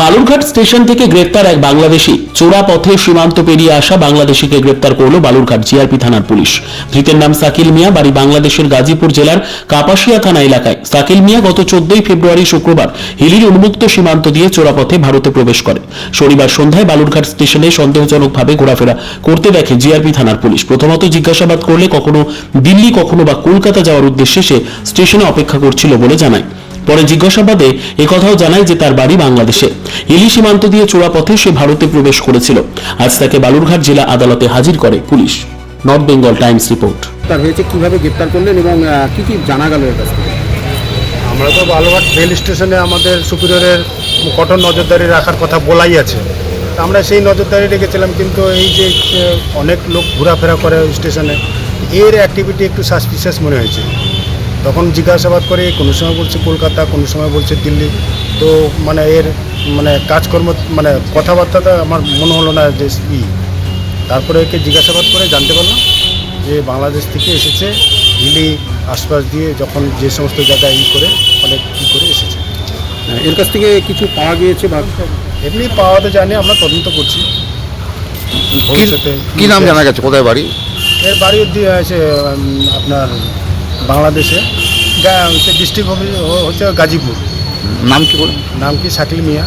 Balurghat station থেকে গ্রেপ্তার এক বাংলাদেশি। চোরা পথে সীমান্ত পেরিয়ে আসা বাংলাদেশিকে গ্রেপ্তার করল বালুরঘাট জিআরপি থানার পুলিশ। ধৃতের নাম সাকিল মিয়া, বাড়ি বাংলাদেশের গাজীপুর জেলার কাপাসিয়া থানা এলাকায়। সাকিল মিয়া গত চোদ্দই ফেব্রুয়ারি শুক্রবার হিলির উন্মুক্ত সীমান্ত দিয়ে চোরাপথে ভারতে প্রবেশ করে। শনিবার সন্ধ্যায় বালুরঘাট স্টেশনে সন্দেহজনকভাবে ঘোরাফেরা করতে দেখে জিআরপি থানার পুলিশ। প্রথমত জিজ্ঞাসাবাদ করলে কখনো দিল্লি, কখনো বা কলকাতা যাওয়ার উদ্দেশ্যে সে স্টেশনে অপেক্ষা করছিল বলে জানায়। পরে জিজ্ঞাসাবাদে একথাও জানায় যে তার বাড়ি বাংলাদেশে। হিলি সীমান্ত দিয়ে চোরাপথে সে ভারতে প্রবেশ করেছিল। আজ তাকে বালুরঘাট জেলা আদালতে হাজির করে police. North Bengal times report. তার হয়েছে কীভাবে গ্রেপ্তার করলেন এবং কি কি জানা গেল এর কাছ থেকে? আমরা তো বালুঘাট রেল স্টেশনে আমাদের সুপিরিয়রের কঠোর নজরদারি রাখার কথা বলাই আছে। তা আমরা সেই নজরদারি রেখেছিলাম কিন্তু এই যে অনেক লোক ঘোরাফেরা করে স্টেশনে এর অ্যাক্টিভিটি একটু সাসপিসিয়াস মনে হয়েছে। তখন জিজ্ঞাসাবাদ করে কোনো সময় বলছে কলকাতা কোনো সময় বলছে দিল্লি। তো মানে এর মানে কাজকর্ম মানে কথাবার্তাটা আমার মনে হলো না যে ই। তারপরে একে জিজ্ঞাসাবাদ করে জানতে পারলাম যে বাংলাদেশ থেকে এসেছে হিলি আশপাশ দিয়ে যখন যে সমস্ত জায়গায় ই করে অনেক ই করে এসেছে। এর কাছ থেকে কিছু পাওয়া গিয়েছে বা? এমনি পাওয়া তো জানি আমরা তদন্ত করছি। ভবিষ্যতে কি নাম জানা গেছে? কোথায় বাড়ি? এর বাড়ি দিয়ে আছে আপনার বাংলাদেশে। ডিস্ট্রিক্ট হচ্ছে গাজীপুর। নাম কি নাম কি শাকিল মিয়া?